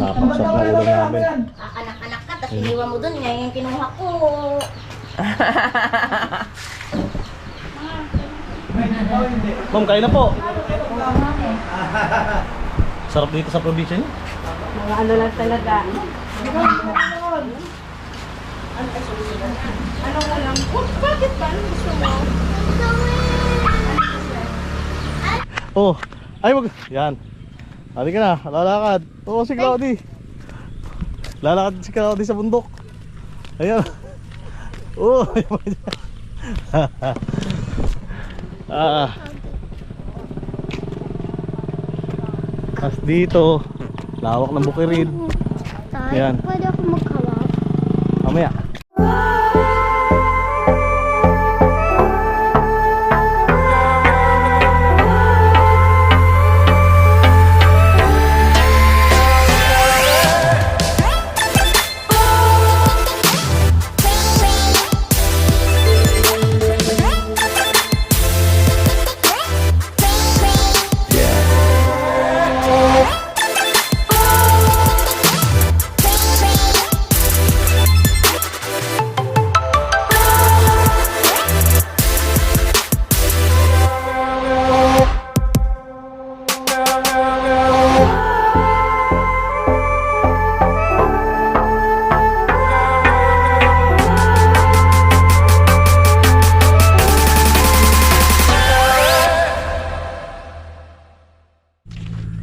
Napakasarap na ulam namin. Anak-anak ka, tapos iniwan mo dun, ngayon yung kinuha ko. Ma'am, kain na po. Sarap dito sa probinsya niyo. Mga ano lang talaga. Ano ko lang? Oh, bakit ba? Ano gusto mo? Oh, ay wag. Yan. Halika na, lalakad. Oo, si Cloudy. Lalakad si Cloudy sa bundok. Ayan. Oh, ah. Tapos dito, lawak ng bukirin. Ayan. Pwede ako maghawak. Mamaya.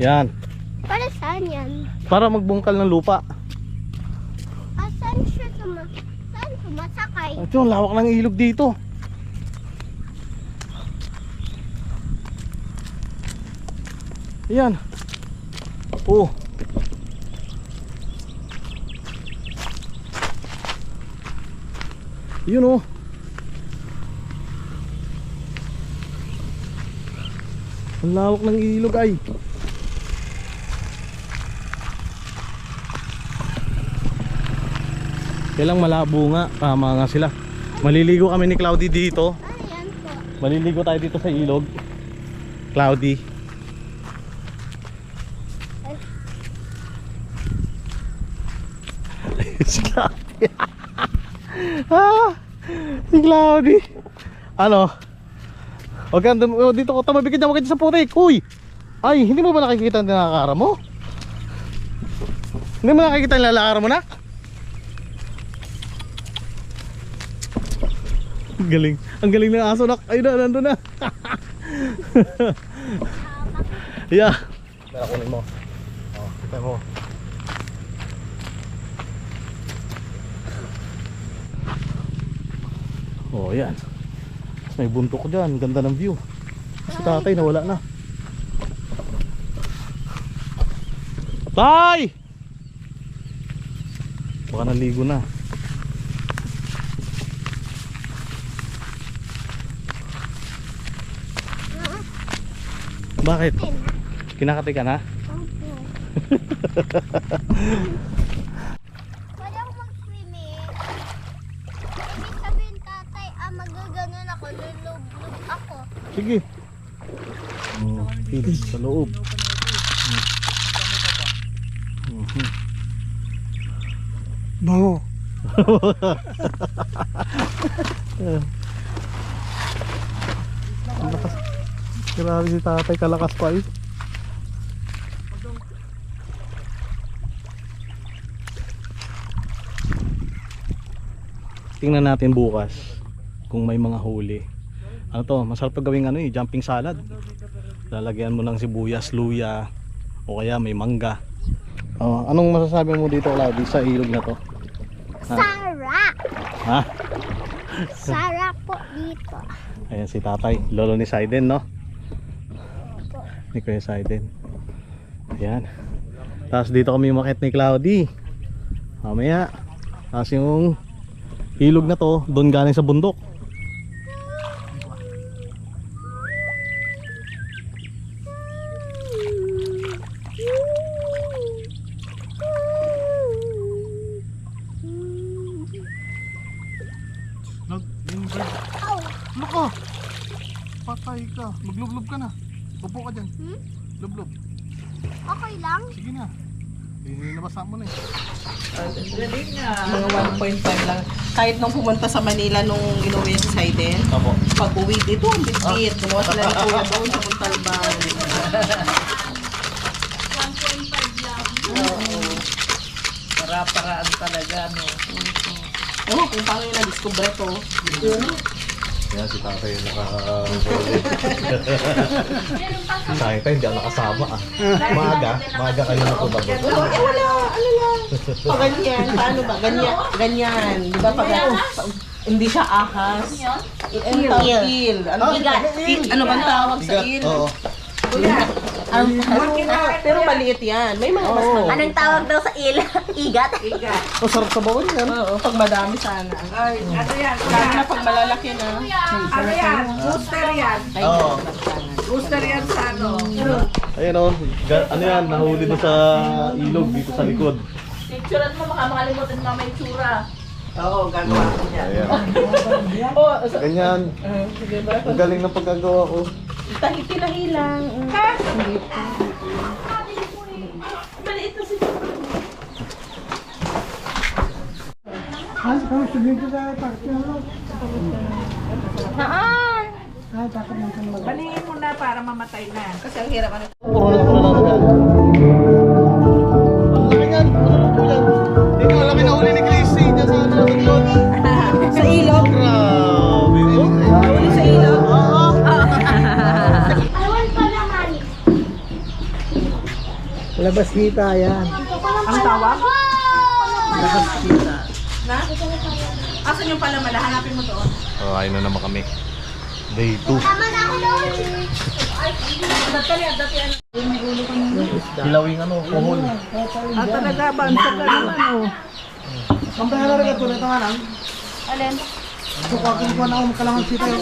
Yan. Para saan yan? Para magbungkal ng lupa. Ah, saan siya suma... Saan sumasakay? Ito, lawak ng ilog dito. Yan. Oh. Yun oh. Ang lawak ng ilog ay. Kailang malabo nga, tama nga sila. Maliligo kami ni Cloudy dito. Ano yan po? Maliligo tayo dito sa ilog. Cloudy. si Cloudy. ah, si Cloudy. Ano? Huwag kang dum- oh, dito ko tumabig ka dyan, huwag ka dyan sa putik. Uy! Ay, hindi mo ba nakikita ang nakakara mo? Hindi mo nakikita ang lalakara mo na? Ang galing. Ang galing ng aso nak. Ayun na, nandun na. yeah. Tara, kunin mo. Oh, kita mo. Oh, yan. May buntok dyan. Ganda ng view. Si tatay nawala na. Tay! Baka naligo na. Bakit? Kinakati ka na? Opo. Pwede ako mag-swimming. Ibig sabihin tatay, ah, magaganon ako, lulublob ako. Sige. Oh, feed sa loob. Mhm. Bango. Ang lakas. Grabe si tatay, kalakas pa eh. Tingnan natin bukas kung may mga huli. Ano to, masarap to gawing ano eh, jumping salad. Lalagyan mo ng sibuyas, luya, o kaya may mangga. Oh, anong masasabi mo dito, Claudia, sa ilog na to? Sarap! Ha? Sarap po dito. Ayan si tatay, lolo ni Saiden, no? Ni Kuya Saiden. Ayan. Tapos dito kami umakit ni Cloudy. Mamaya. Tapos yung ilog na to, doon galing sa bundok. Pinabasa mo na eh. Mga 1.5 lang. Kahit nung pumunta sa Manila nung inuwi si Saiden, Opo. pag uwi dito, ang bitbit. Gumawa sila ni Kuya doon sa Puntalban. Para-paraan talaga, no? Oh, kung paano yung na-discover to. Yan si tatay yung naka-recorded. Sa akin tayo, hindi ako nakasama ah. Maaga, maaga kayo natulog. Oh, eh wala, ano lang. Pag ganyan, paano ba? Ganyan, ganyan. Di ba pag pag- hindi siya ahas. Ang tawag il. Ano, il. Ano bang tawag sa il? Oo. Pero maliit yan. May mga mas malaki. Anong tawag daw sa il? Igat? Oh, sarap sa bawal yan. Oo, pag madami sana. Ay, ano yan? Lalo na pag malalaki na. Ano yan? Booster yan. Ay, Oo. Booster yan sa ano? Ayun oh, ga- ano yan, nahuli doon sa ilog dito sa likod. Picturean mo, baka makalimutan mo may tsura. Oo, gagawa ko. Ayan. Oh, sa, Ganyan. ba? Ang galing ng pagkagawa ko. Tahi, tinahilang. Hindi pa. Maliit na si Naan? Balingin mo na para mamatay na. Kasi ang hirap ano. Puro na na yan. Labas kita yan. Ang tawag? Labas kita. Na? Asan yung pala mala? Hanapin mo doon. Oh, ayun na naman kami. Day 2. Tama na ako doon. Hilawing ano, kuhol. Ah, talaga, bansa ka naman, oh. Ang pera rin ito nito nga lang. Alin? Sukakin ko na ako makalangan sita yun.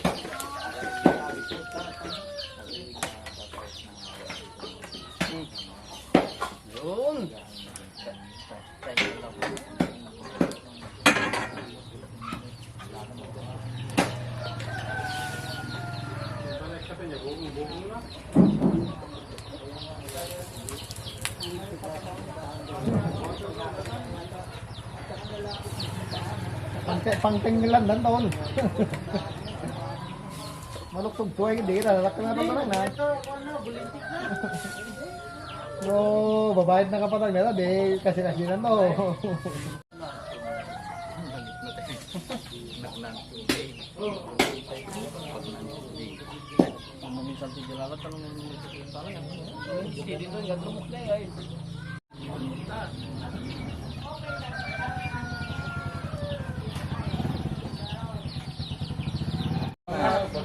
Pangke pangteng nilang dan taon. Maluktog tuway hindi lalak na ito na na. No, babayad na kapatag nila, di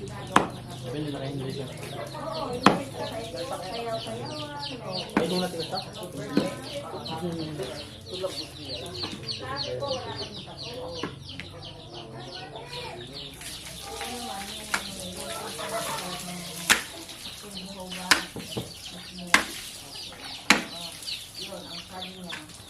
Sabihin nila kayo hindi siya. Ay, doon natin ito. Yun ang kanya.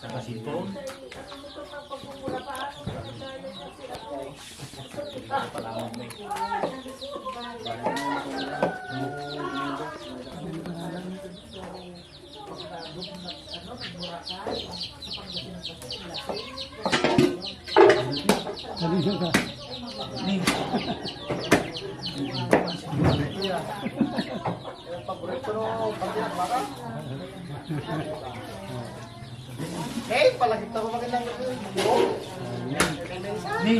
sa kasipong. Nalisyon ka. Paborito, pag-iyak baka palagit ako magandang Ni.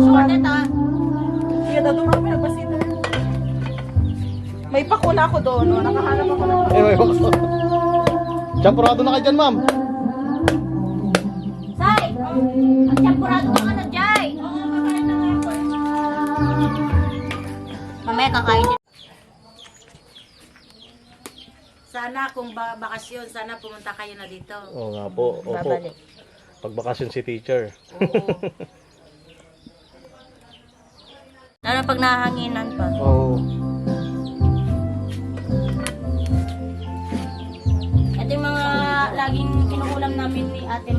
Suwanet ah. Sige, dato kami nagpasita. May pakuna ako doon, no? nakahanap ako ng Eh, may bakso. Champurado na kayo dyan, ma'am. Say! Magtyampurado ka ka na, Jai! Mamaya kakain Sana kung ba bakasyon, sana pumunta kayo na dito. Oo nga po. Opo. Babalik. Pagbakasyon si teacher. Lalo pag nahanginan pa. Oo. Ito yung mga laging kinukulam namin ni ate